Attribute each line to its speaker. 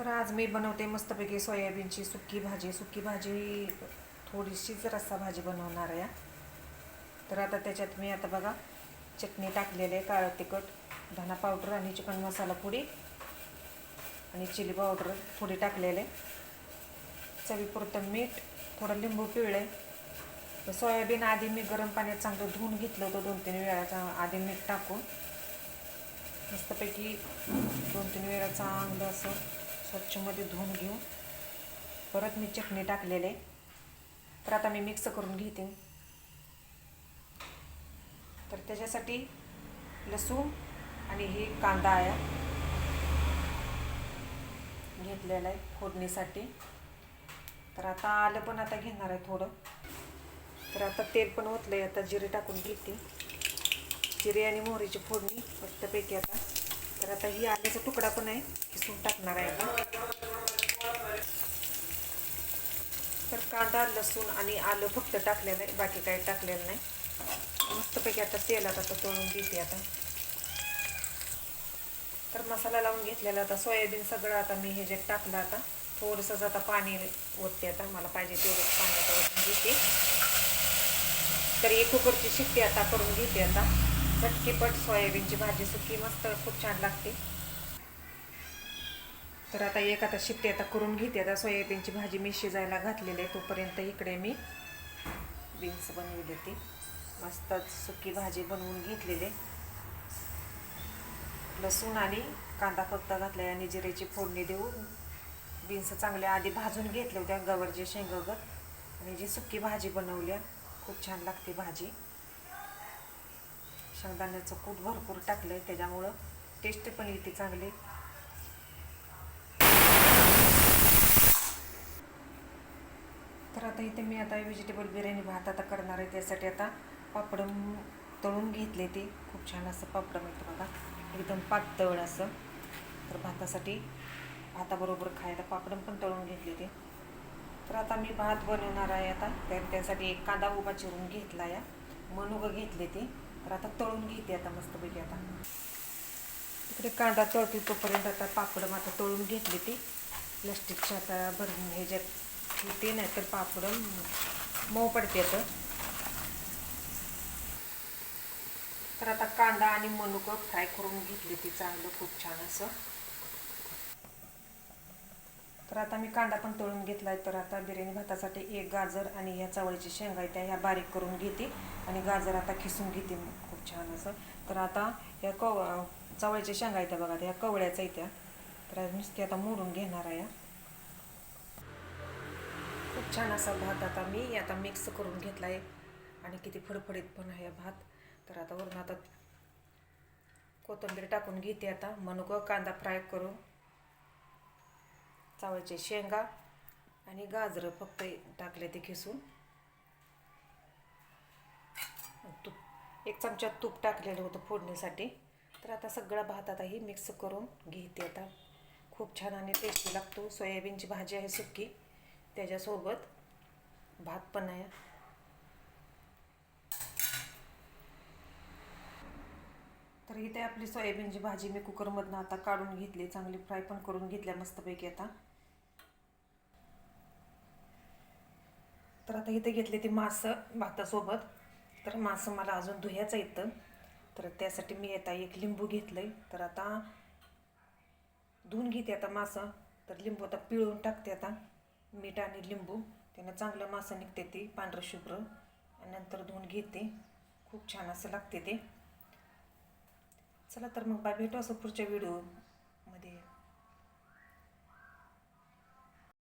Speaker 1: तर आज मी बनवते मस्तपैकी सोयाबीनची सुकी भाजी. सुकी भाजी थोडीशीच रस्सा भाजी बनवणार आहे. तर आता त्याच्यात मी आता बघा चटणी टाकलेली आहे काळं तिखट धना पावडर आणि चिकन मसाला पुडी आणि चिली पावडर थोडी टाकलेले. चवीपुरतं मीठ थोडं लिंबू पिळले. तर सोयाबीन आधी मी गरम पाण्यात चांगलं धुवून घेतलं होतं दोन तीन वेळाचा आधी मीठ टाकून. मस्तपैकी दोन तीन वेळा चांगलं असं स्वच्छमध्ये धुवून घेऊन परत मी चटणी टाकलेले. तर आता मी मिक्स करून घेते. तर त्याच्यासाठी लसूण आणि हे कांदा आहे. घेतलेला आहे फोडणीसाठी. तर आता आलं पण आता घेणार आहे थोडं. तर आता तेल पण ओतलं आहे आता जिरे टाकून घेते. जिरे आणि मोहरीची फोडणी मस्तपैकी आता. तर आता ही आल्याचा तुकडा पण आहे किसून टाकणार आहे आता. तर कांदा लसूण आणि आलं फक्त टाकलेलं आहे बाकी काही टाकलेलं नाही. मस्तपैकी आता तेलात आता तळून देते आता. तर मसाला लावून घेतलेला आता सोयाबीन सगळं आता मी हे जे टाकलं आता थोडंसंच आता पाणी ओतते आता मला पाहिजे तेवढंच पाणी आता ओतून घेते. तर एक कुकरची शिट्टी आता करून घेते आता. चटकीपट सोयाबीनची भाजी सुकी मस्त खूप छान लागते. तर आता एक आता शिट्टी आता करून घेते. आता सोयाबीनची भाजी मी शिजायला घातलेली आहे. तोपर्यंत इकडे मी बीन्स बनवले ती मस्त सुकी भाजी बनवून घेतलेली लसूण आणि कांदा फक्त घातला आणि जिरेची फोडणी देऊन बीन्स चांगल्या आधी भाजून घेतल्या होत्या. गवरचे शेंगगत आणि जी सुकी भाजी बनवल्या खूप छान लागते भाजी. शेंगदाण्याचं कूट भरपूर टाकलं आहे त्याच्यामुळं टेस्ट पण येते चांगली. तर आता इथे मी आता व्हेजिटेबल बिर्याणी भात आता करणार आहे त्यासाठी आता पापड तळून घेतले ते. खूप छान असं पापड मिळतं बघा. एकदम पातळ असं. तर भातासाठी भाताबरोबर खायला पापड पण तळून घेतले ते. तर आता मी भात बनवणार आहे आता. तर त्यासाठी एक कांदा उभा चिरून घेतला या. मनुगं घेतले ते. तर आता तळून घेते आता मस्तपैकी आता. तिकडे कांदा तळतील तोपर्यंत आता पापड आता तळून घेतले ते. प्लास्टिकच्या आता भरून ह्याच्यात ते नाही तर पापड मऊ पडते तर तर आता कांदा आणि मनुकं फ्राय करून घेतले ते चांगलं खूप छान असं. तर आता मी कांदा पण तळून घेतला आहे तर आता बिर्याणी भातासाठी एक गाजर आणि ह्या चवळीची शेंगा त्या ह्या बारीक करून घेते आणि गाजर आता खिसून घेते खूप छान असं. तर आता ह्या कव चवळीच्या शेंगा येत्या बघा ह्या कवळ्याच्या येत्या तर नुसती आता मोडून घेणार आहे खूप छान असा भात आता मी आता मिक्स करून घेतला आहे आणि किती फडफडीत पण आहे भात. तर आता वरून आता कोथिंबीर टाकून घेते आता. मनुक कांदा फ्राय करून चावळचे शेंगा आणि गाजरं फक्त टाकले ते खिसून. तूप एक चमचा तूप टाकलेलं होतं फोडणीसाठी. तर आता सगळा भात आता ही मिक्स करून घेते आता. खूप छान आणि टेस्टी लागतो. सोयाबीनची भाजी आहे सुकी त्याच्यासोबत भात पण आहे. इथे आपली सोयाबीनची भाजी मी कुकरमधनं आता काढून घेतली चांगली फ्राय पण करून घेतल्या मस्तपैकी आता. तर आता इथे घेतले ती मासं भातासोबत. तर मासं मला अजून धुयाचं येतं तर त्यासाठी मी आता एक लिंबू घेतलं आहे तर आता धुवून घेते आता मासं. तर लिंबू आता पिळून टाकते आता. मीठ आणि लिंबू. त्यानं चांगलं मासं निघते ती पांढरं शुभ्र. आणि नंतर धुवून घेते. खूप छान असं लागते ते. चला तर मग बाय भेटू असं पुढच्या व्हिडिओमध्ये